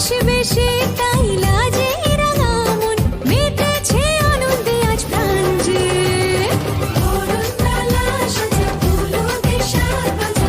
আসবে সেটা